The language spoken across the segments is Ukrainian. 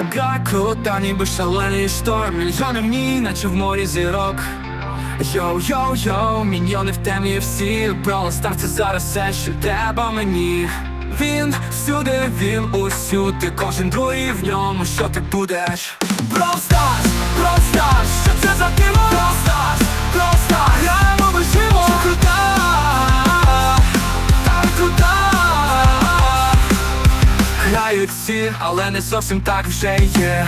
Гра крута, ніби шалений шторм Мільйони в наче в морі зірок. Йоу-йоу-йоу, міньйони в темі всі. Стар це зараз все, що треба мені. Він всюди, він усюди, кожен другий в ньому, що ти будеш. Brawl Грають всі, але не зовсім так вже є.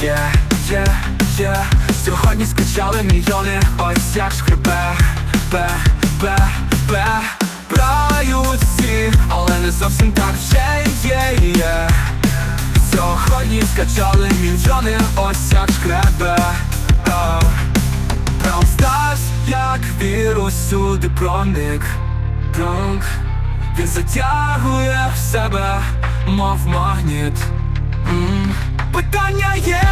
Є, є, є. Сьогодні скачали мільйони, ось як шкребе Бе, бе, бе Грають всі, але не зовсім так вже є, є. Сьогодні скачали мільйони, ось як шкребе. Brawl Stars, як вірус сюди проник? Пронк. Він затягує в себе, мов магніт М. Питання є,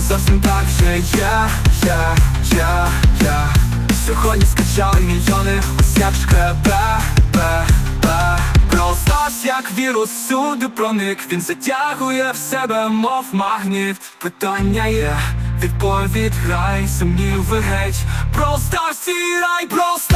не зовсім так вже я, я, я, я Сьогодні скачали мільйони, ось як шкребе, бе, бе Stars як вірус всюди проник Він затягує в себе, мов магніт. Питання є, відповідь грай, сумніви геть. Stars, і рай, Brawl